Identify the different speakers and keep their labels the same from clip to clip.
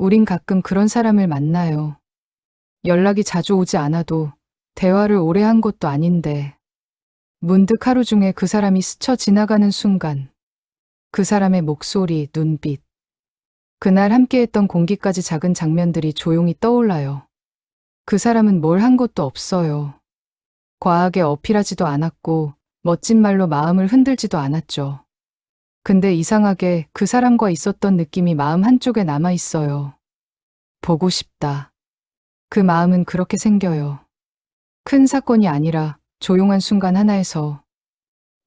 Speaker 1: 우린 가끔 그런 사람을 만나요. 연락이 자주 오지 않아도 대화를 오래 한 것도 아닌데 문득 하루 중에 그 사람이 스쳐 지나가는 순간 그 사람의 목소리, 눈빛, 그날 함께했던 공기까지 작은 장면들이 조용히 떠올라요. 그 사람은 뭘 한 것도 없어요. 과하게 어필하지도 않았고 멋진 말로 마음을 흔들지도 않았죠. 근데 이상하게 그 사람과 있었던 느낌이 마음 한쪽에 남아 있어요. 보고 싶다. 그 마음은 그렇게 생겨요. 큰 사건이 아니라 조용한 순간 하나에서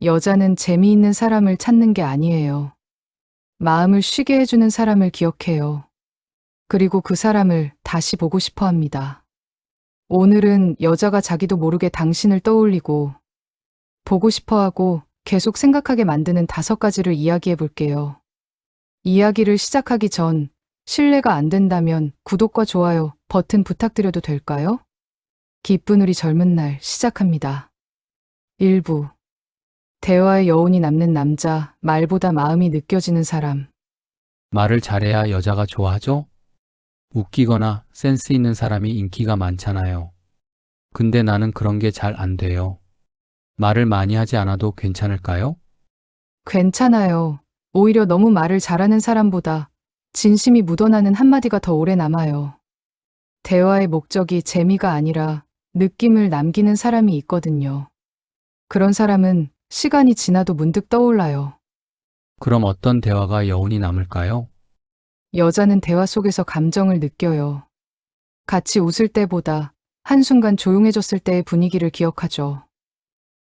Speaker 1: 여자는 재미있는 사람을 찾는 게 아니에요. 마음을 쉬게 해주는 사람을 기억해요. 그리고 그 사람을 다시 보고 싶어 합니다. 오늘은 여자가 자기도 모르게 당신을 떠올리고 보고 싶어 하고 계속 생각하게 만드는 다섯 가지를 이야기해 볼게요. 이야기를 시작하기 전 신뢰가 안 된다면 구독과 좋아요 버튼 부탁드려도 될까요? 기쁜 우리 젊은 날 시작합니다. 1부 대화의 여운이 남는 남자, 말보다 마음이 느껴지는 사람.
Speaker 2: 말을 잘해야 여자가 좋아하죠? 웃기거나 센스 있는 사람이 인기가 많잖아요. 근데 나는 그런 게 잘 안 돼요. 말을 많이 하지 않아도 괜찮을까요?
Speaker 1: 괜찮아요. 오히려 너무 말을 잘하는 사람보다 진심이 묻어나는 한마디가 더 오래 남아요. 대화의 목적이 재미가 아니라 느낌을 남기는 사람이 있거든요. 그런 사람은 시간이 지나도 문득 떠올라요.
Speaker 2: 그럼 어떤 대화가 여운이 남을까요?
Speaker 1: 여자는 대화 속에서 감정을 느껴요. 같이 웃을 때보다 한순간 조용해졌을 때의 분위기를 기억하죠.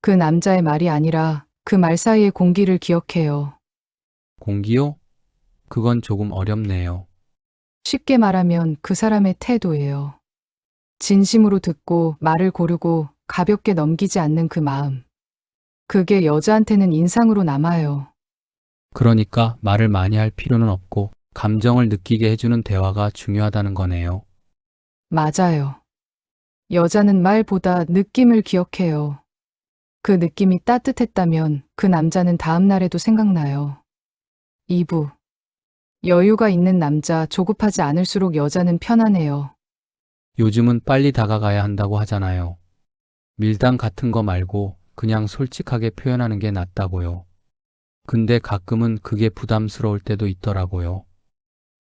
Speaker 1: 그 남자의 말이 아니라 그 말 사이의 공기를 기억해요.
Speaker 2: 공기요? 그건 조금 어렵네요.
Speaker 1: 쉽게 말하면 그 사람의 태도예요. 진심으로 듣고 말을 고르고 가볍게 넘기지 않는 그 마음. 그게 여자한테는 인상으로 남아요.
Speaker 2: 그러니까 말을 많이 할 필요는 없고 감정을 느끼게 해주는 대화가 중요하다는 거네요.
Speaker 1: 맞아요. 여자는 말보다 느낌을 기억해요. 그 느낌이 따뜻했다면 그 남자는 다음 날에도 생각나요. 2부. 여유가 있는 남자, 조급하지 않을수록 여자는 편안해요.
Speaker 2: 요즘은 빨리 다가가야 한다고 하잖아요. 밀당 같은 거 말고 그냥 솔직하게 표현하는 게 낫다고요. 근데 가끔은 그게 부담스러울 때도 있더라고요.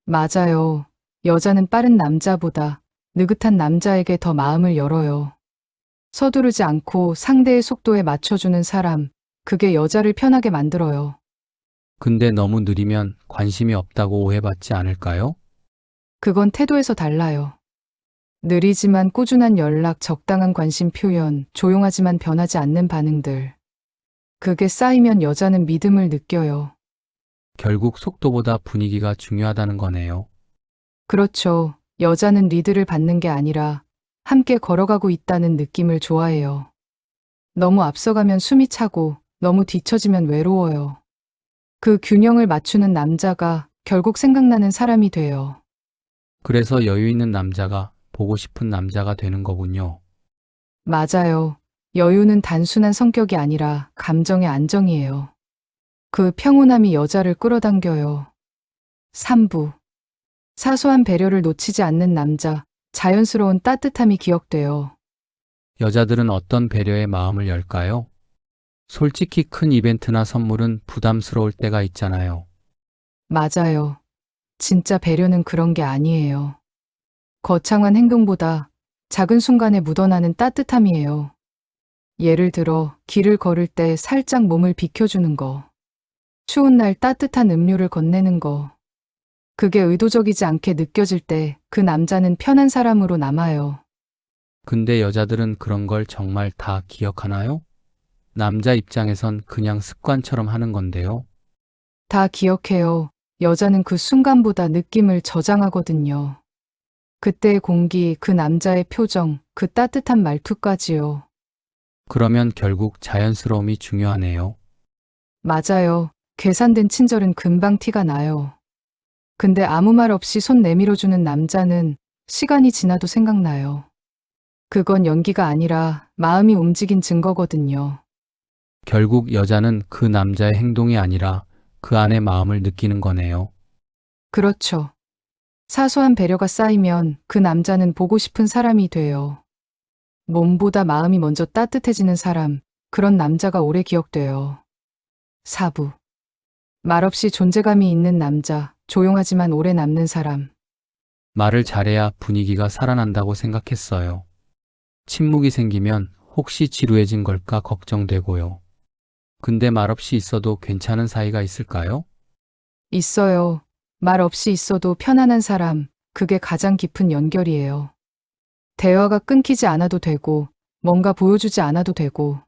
Speaker 1: 맞아요. 여자는 빠른 남자보다 느긋한 남자에게 더 마음을 열어요. 서두르지 않고 상대의 속도에 맞춰주는 사람, 그게 여자를 편하게 만들어요.
Speaker 2: 근데 너무 느리면 관심이 없다고 오해받지 않을까요?
Speaker 1: 그건 태도에서 달라요. 느리지만 꾸준한 연락, 적당한 관심 표현, 조용하지만 변하지 않는 반응들. 그게 쌓이면 여자는 믿음을 느껴요.
Speaker 2: 결국 속도보다 분위기가 중요하다는 거네요.
Speaker 1: 그렇죠. 여자는 리드를 받는 게 아니라 함께 걸어가고 있다는 느낌을 좋아해요. 너무 앞서가면 숨이 차고 너무 뒤처지면 외로워요. 그 균형을 맞추는 남자가 결국 생각나는 사람이 돼요.
Speaker 2: 그래서 여유 있는 남자가 보고 싶은 남자가 되는 거군요.
Speaker 1: 맞아요. 여유는 단순한 성격이 아니라 감정의 안정이에요. 그 평온함이 여자를 끌어당겨요. 3부. 사소한 배려를 놓치지 않는 남자, 자연스러운 따뜻함이 기억돼요.
Speaker 2: 여자들은 어떤 배려에 마음을 열까요? 솔직히 큰 이벤트나 선물은 부담스러울 때가 있잖아요.
Speaker 1: 맞아요. 진짜 배려는 그런 게 아니에요. 거창한 행동보다 작은 순간에 묻어나는 따뜻함이에요. 예를 들어, 길을 걸을 때 살짝 몸을 비켜주는 거. 추운 날 따뜻한 음료를 건네는 거. 그게 의도적이지 않게 느껴질 때 그 남자는 편한 사람으로 남아요.
Speaker 2: 근데 여자들은 그런 걸 정말 다 기억하나요? 남자 입장에선 그냥 습관처럼 하는 건데요.
Speaker 1: 다 기억해요. 여자는 그 순간보다 느낌을 저장하거든요. 그때의 공기, 그 남자의 표정, 그 따뜻한 말투까지요.
Speaker 2: 그러면 결국 자연스러움이 중요하네요.
Speaker 1: 맞아요. 계산된 친절은 금방 티가 나요. 근데 아무 말 없이 손 내밀어주는 남자는 시간이 지나도 생각나요. 그건 연기가 아니라 마음이 움직인 증거거든요.
Speaker 2: 결국 여자는 그 남자의 행동이 아니라 그 안의 마음을 느끼는 거네요.
Speaker 1: 그렇죠. 사소한 배려가 쌓이면 그 남자는 보고 싶은 사람이 돼요. 몸보다 마음이 먼저 따뜻해지는 사람, 그런 남자가 오래 기억돼요. 사부. 말없이 존재감이 있는 남자, 조용하지만 오래 남는 사람.
Speaker 2: 말을 잘해야 분위기가 살아난다고 생각했어요. 침묵이 생기면 혹시 지루해진 걸까 걱정되고요. 근데 말없이 있어도 괜찮은 사이가 있을까요?
Speaker 1: 있어요. 말 없이 있어도 편안한 사람, 그게 가장 깊은 연결이에요. 대화가 끊기지 않아도 되고, 뭔가 보여주지 않아도 되고,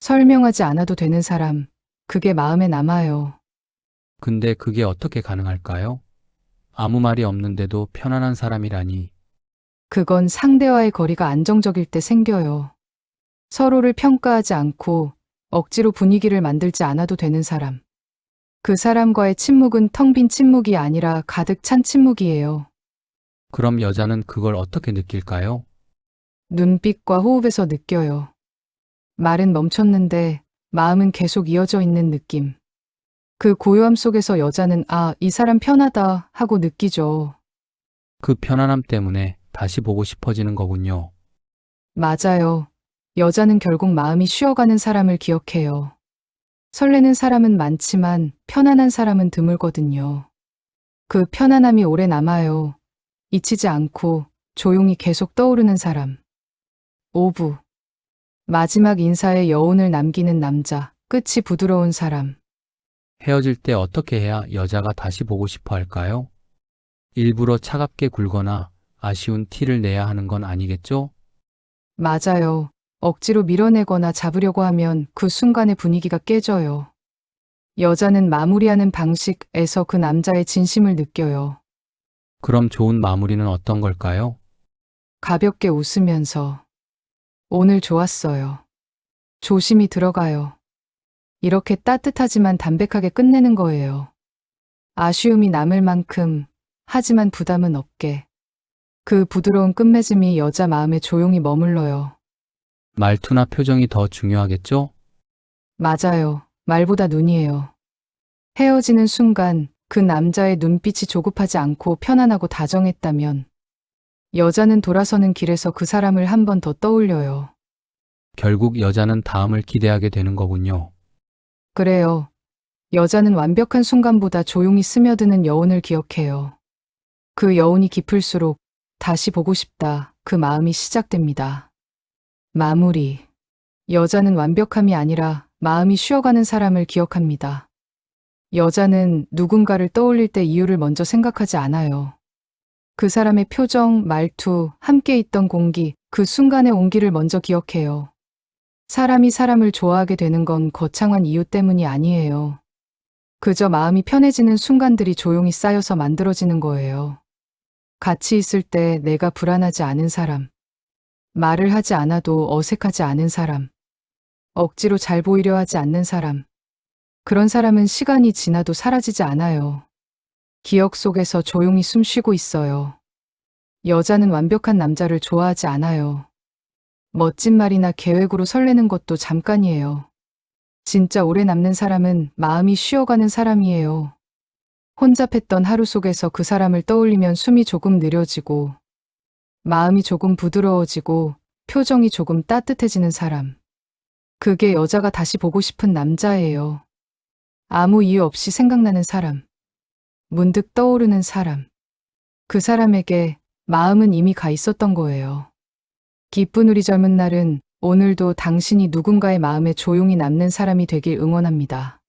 Speaker 1: 설명하지 않아도 되는 사람, 그게 마음에 남아요.
Speaker 2: 근데 그게 어떻게 가능할까요? 아무 말이 없는데도 편안한 사람이라니.
Speaker 1: 그건 상대와의 거리가 안정적일 때 생겨요. 서로를 평가하지 않고 억지로 분위기를 만들지 않아도 되는 사람. 그 사람과의 침묵은 텅 빈 침묵이 아니라 가득 찬 침묵이에요.
Speaker 2: 그럼 여자는 그걸 어떻게 느낄까요?
Speaker 1: 눈빛과 호흡에서 느껴요. 말은 멈췄는데 마음은 계속 이어져 있는 느낌. 그 고요함 속에서 여자는 아, 이 사람 편하다 하고 느끼죠.
Speaker 2: 그 편안함 때문에 다시 보고 싶어지는 거군요.
Speaker 1: 맞아요. 여자는 결국 마음이 쉬어가는 사람을 기억해요. 설레는 사람은 많지만 편안한 사람은 드물거든요. 그 편안함이 오래 남아요. 잊히지 않고 조용히 계속 떠오르는 사람. 5부. 마지막 인사에 여운을 남기는 남자, 끝이 부드러운 사람.
Speaker 2: 헤어질 때 어떻게 해야 여자가 다시 보고 싶어 할까요? 일부러 차갑게 굴거나 아쉬운 티를 내야 하는 건 아니겠죠?
Speaker 1: 맞아요. 억지로 밀어내거나 잡으려고 하면 그 순간의 분위기가 깨져요. 여자는 마무리하는 방식에서 그 남자의 진심을 느껴요.
Speaker 2: 그럼 좋은 마무리는 어떤 걸까요?
Speaker 1: 가볍게 웃으면서 오늘 좋았어요. 조심히 들어가요. 이렇게 따뜻하지만 담백하게 끝내는 거예요. 아쉬움이 남을 만큼 하지만 부담은 없게. 그 부드러운 끝맺음이 여자 마음에 조용히 머물러요.
Speaker 2: 말투나 표정이 더 중요하겠죠?
Speaker 1: 맞아요. 말보다 눈이에요. 헤어지는 순간 그 남자의 눈빛이 조급하지 않고 편안하고 다정했다면 여자는 돌아서는 길에서 그 사람을 한 번 더 떠올려요.
Speaker 2: 결국 여자는 다음을 기대하게 되는 거군요.
Speaker 1: 그래요. 여자는 완벽한 순간보다 조용히 스며드는 여운을 기억해요. 그 여운이 깊을수록 다시 보고 싶다. 그 마음이 시작됩니다. 마무리. 여자는 완벽함이 아니라 마음이 쉬어가는 사람을 기억합니다. 여자는 누군가를 떠올릴 때 이유를 먼저 생각하지 않아요. 그 사람의 표정, 말투, 함께 있던 공기, 그 순간의 온기를 먼저 기억해요. 사람이 사람을 좋아하게 되는 건 거창한 이유 때문이 아니에요. 그저 마음이 편해지는 순간들이 조용히 쌓여서 만들어지는 거예요. 같이 있을 때 내가 불안하지 않은 사람. 말을 하지 않아도 어색하지 않은 사람. 억지로 잘 보이려 하지 않는 사람. 그런 사람은 시간이 지나도 사라지지 않아요. 기억 속에서 조용히 숨 쉬고 있어요. 여자는 완벽한 남자를 좋아하지 않아요. 멋진 말이나 계획으로 설레는 것도 잠깐이에요. 진짜 오래 남는 사람은 마음이 쉬어가는 사람이에요. 혼잡했던 하루 속에서 그 사람을 떠올리면 숨이 조금 느려지고, 마음이 조금 부드러워지고, 표정이 조금 따뜻해지는 사람. 그게 여자가 다시 보고 싶은 남자예요. 아무 이유 없이 생각나는 사람. 문득 떠오르는 사람. 그 사람에게 마음은 이미 가 있었던 거예요. 기쁜 우리 젊은 날은 오늘도 당신이 누군가의 마음에 조용히 남는 사람이 되길 응원합니다.